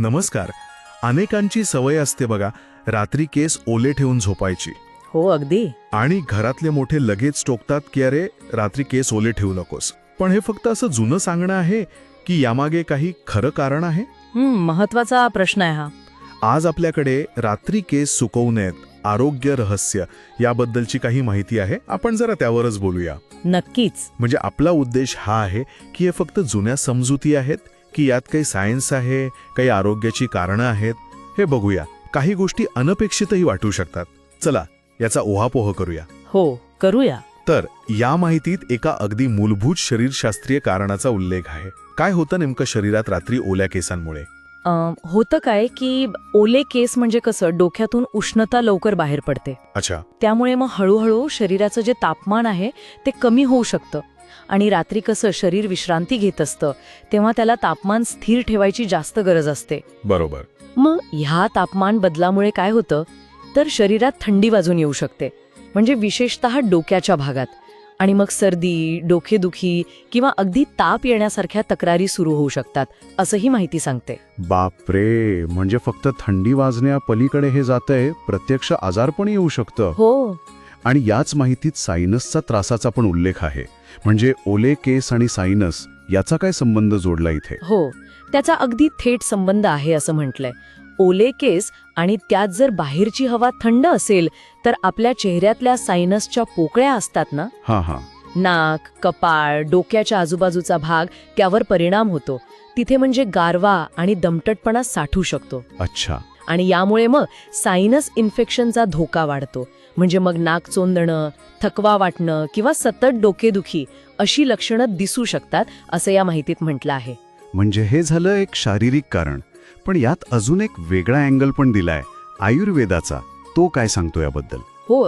नमस्कार. अनेकांची सवय असते बघा रात्री केस ओले ठेवून झोपायची. हो अगदी. आणि घरातले मोठे लगेच टोकतात की अरे रात्री केस ओले ठेवू नकोस. पण हे फक्त असं जुनं सांगणं आहे की यामागे काही खरं कारण आहे? हं, महत्त्वाचा प्रश्न आहे हा. आज आपल्याकडे रात्री केस सुकवू नयेत आरोग्य रहस्य याबद्दलची काही माहिती आहे. आपण जरा त्यावरच बोलूया. नक्कीच. म्हणजे आपला उद्देश हा आहे की हे फक्त जुन्या समजुती आहेत? की यात काही सायन्स आहे काही आरोग्याची कारणं आहेत हे बघूया. काही गोष्टी अनपेक्षितही वाटू शकतात. चला याचा ओहापोह करूया. हो करूया. तर या माहितीत एका अगदी मूलभूत शरीरशास्त्रीय कारणाचा उल्लेख आहे. काय होतं नेमकं शरीरात रात्री ओल्या केसांमुळे? होतं काय की ओले केस म्हणजे कसं डोक्यातून उष्णता लवकर बाहेर पडते. अच्छा. त्यामुळे मग हळूहळू शरीराचं जे तापमान आहे ते कमी होऊ शकतं. आणि रात्री कसं शरीर विश्रांती घेत असतं तेव्हा त्याला तापमान स्थिर ठेवायची जास्त गरज असते. बरोबर. मग ह्या तापमान बदलामुळे काय होतं? तर शरीरात थंडी वाजून येऊ शकते. म्हणजे विशेषतः डोक्याच्या भागात. आणि मग सर्दी डोकेदुखी किंवा अगदी ताप येण्यासारख्या तक्रारी सुरू होऊ शकतात असंही माहिती सांगते. बापरे! म्हणजे फक्त थंडी वाजण्या पलीकडे हे जातंय प्रत्यक्ष आजार पण येऊ शकतं. हो. आणि याच माहितीत सायनसचा त्रासाचा पण उल्लेख आहे. म्हणजे ओले केस आणि सायनस याचा काय संबंध जोडला इथे? हो त्याचा अगदी थेट संबंध आहे असं म्हटलंय. ओले केस आणि त्यात जर बाहेरची हवा थंड असेल तर आपल्या चेहऱ्यातल्या सायनसच्या पोकळ्या असतात ना? हा हा. नाक कपाळ डोक्याच्या आजूबाजूचा भाग त्यावर परिणाम होतो. तिथे म्हणजे गारवा आणि दमटटपणा साठू शकतो. अच्छा. आणि यामुळे मग सायनस इन्फेक्शनचा धोका वाढतो. म्हणजे मग नाक चोंदणं थकवा वाटणं किंवा सतत डोकेदुखी अशी लक्षणं दिसू शकतात असं या माहितीत म्हटलं आहे. म्हणजे हे झालं एक शारीरिक कारण. पण यात अजून एक वेगळा अँगल पण दिलाय आयुर्वेदाचा. तो काय सांगतो याबद्दल? हो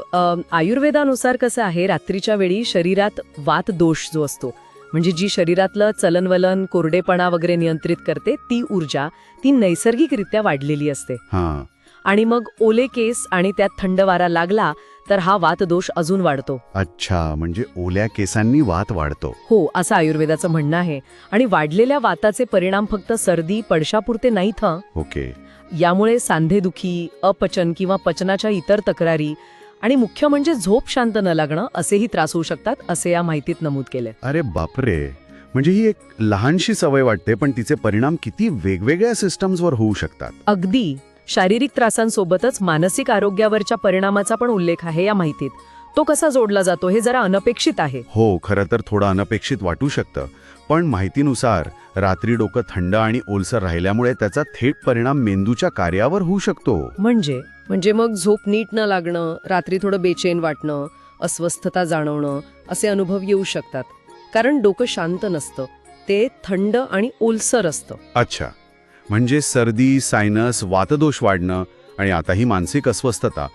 आयुर्वेदानुसार कसं आहे रात्रीच्या वेळी शरीरात वात दोष जो असतो म्हणजे जी शरीरातलं चलनवलन कोरडेपणा वगैरे नियंत्रित करते ती ऊर्जा ती नैसर्गिकरित्या वाढलेली असते. हा. आणि मग ओले केस आणि त्यात थंड वारा लागला तर हा वातदोष अजून वाढतो. अच्छा म्हणजे ओल्या केसांनी वात वाढतो. हो असं आयुर्वेदाचं म्हणणं आहे. आणि वाढलेल्या वाताचे परिणाम फक्त सर्दी पडशापुरते नाहीत हं. ओके. यामुळे सांधेदुखी अपचन किंवा पचनाच्या इतर तक्रारी आणि मुख्य म्हणजे झोप शांत न लागणं असेही त्रास होऊ शकतात असे या माहितीत नमूद केले अरे बापरे! म्हणजे ही एक लहानशी सवय वाटते पण तिचे परिणाम किती वेगवेगळ्या सिस्टम्सवर होऊ शकतात. अगदी. शारीरिक त्रासांसोबतच मानसिक आरोग्यावरच्या परिणामाचा पण उल्लेख आहे या माहितीत. तो कसा जोडला जातो हे जरा अनपेक्षित आहे. हो खरं तर थोडं अनपेक्षित वाटू शकतं. पण माहितीनुसार रात्री डोकं थंड आणि ओलसर राहिल्यामुळे त्याचा थेट परिणाम मेंदूच्या कार्यावर होऊ शकतो. म्हणजे? म्हणजे मग झोप नीट न लागणं रात्री थोडं बेचैन वाटणं अस्वस्थता जाणवणं असे अनुभव येऊ शकतात. कारण डोकं शांत नसतं. ते थंड आणि ओलसर असतं. अच्छा. म्हणजे सर्दी सायनस वातदोष वाढणं आणि आता ही मानसिक अस्वस्थता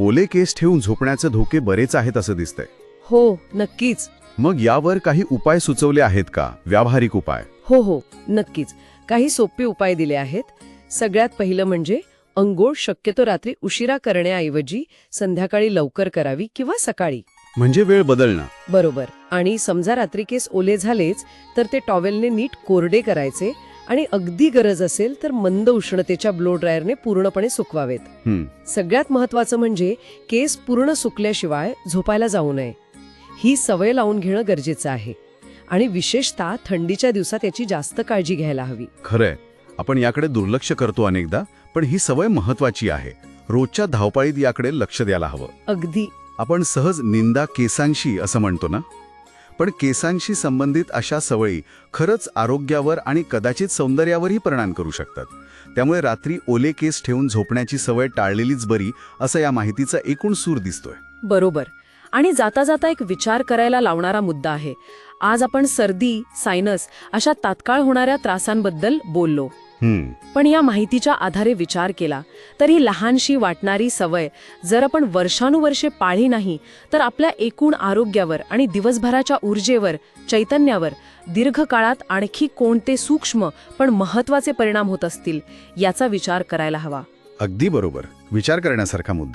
ओले केस ठेवून झोपण्याचे धोके बरेच आहेत असं दिसतंय. हो नक्कीच. मग यावर काही उपाय सुचवले आहेत का? व्यावहारिक उपाय? हो हो नक्कीच. काही सोपे उपाय दिले आहेत. सगळ्यात पहिलं म्हणजे अंघोळ शक्यतो रात्री उशिरा करण्याऐवजी संध्याकाळी लवकर करावी किंवा सकाळी. म्हणजे वेळ बदलणं. बरोबर. आणि समजा रात्री केस ओले झालेच तर ते टॉवेलने नीट कोरडे करायचे आणि अगदी गरज असेल तर मंद उष्णतेच्या ब्लो ड्रायरने पूर्णपणे सुकवावेत. सगळ्यात महत्वाचं म्हणजे केस पूर्ण सुकल्याशिवाय झोपायला जाऊ नये. ही सवय लावून घेणं गरजेचं आहे. आणि विशेषतः थंडीच्या दिवसात याची जास्त काळजी घ्यायला हवी. खरंय. आपण याकडे दुर्लक्ष करतो अनेकदा पण ही सवय महत्वाची आहे. रोजच्या धावपळीत याकडे लक्ष द्यायला हवं. अगदी. आपण सहज निंदा केसांशी असं म्हणतो ना? पण केसांशी संबंधित अशा सवयी खरंच आरोग्यावर आणि कदाचित सौंदर्यावरही परिणाम करू शकतात. त्यामुळे रात्री ओले केस ठेवून झोपण्याची सवय टाळलेलीच बरी असं या माहितीचा एकूण सूर दिसतोय. बरोबर. आणि जाता जाता एक विचार करायला लावणारा मुद्दा आहे. आज आपण सर्दी सायनस अशा तात्काळ होणाऱ्या त्रासांबद्दल बोललो. पण या माहितीच्या आधारे विचार केला तर ही लहानशी वाटणारी सवय जर आपण वर्षानुवर्षे पाळली नाही तर आपल्या एकूण आरोग्यावर आणि दिवसभराच्या ऊर्जेवर चैतन्यावर दीर्घकाळात आणखी कोणते सूक्ष्म पण महत्त्वाचे परिणाम होत असतील याचा विचार करायला हवा. अगदी बरोबर. विचार करण्यासारखा मुद्दा.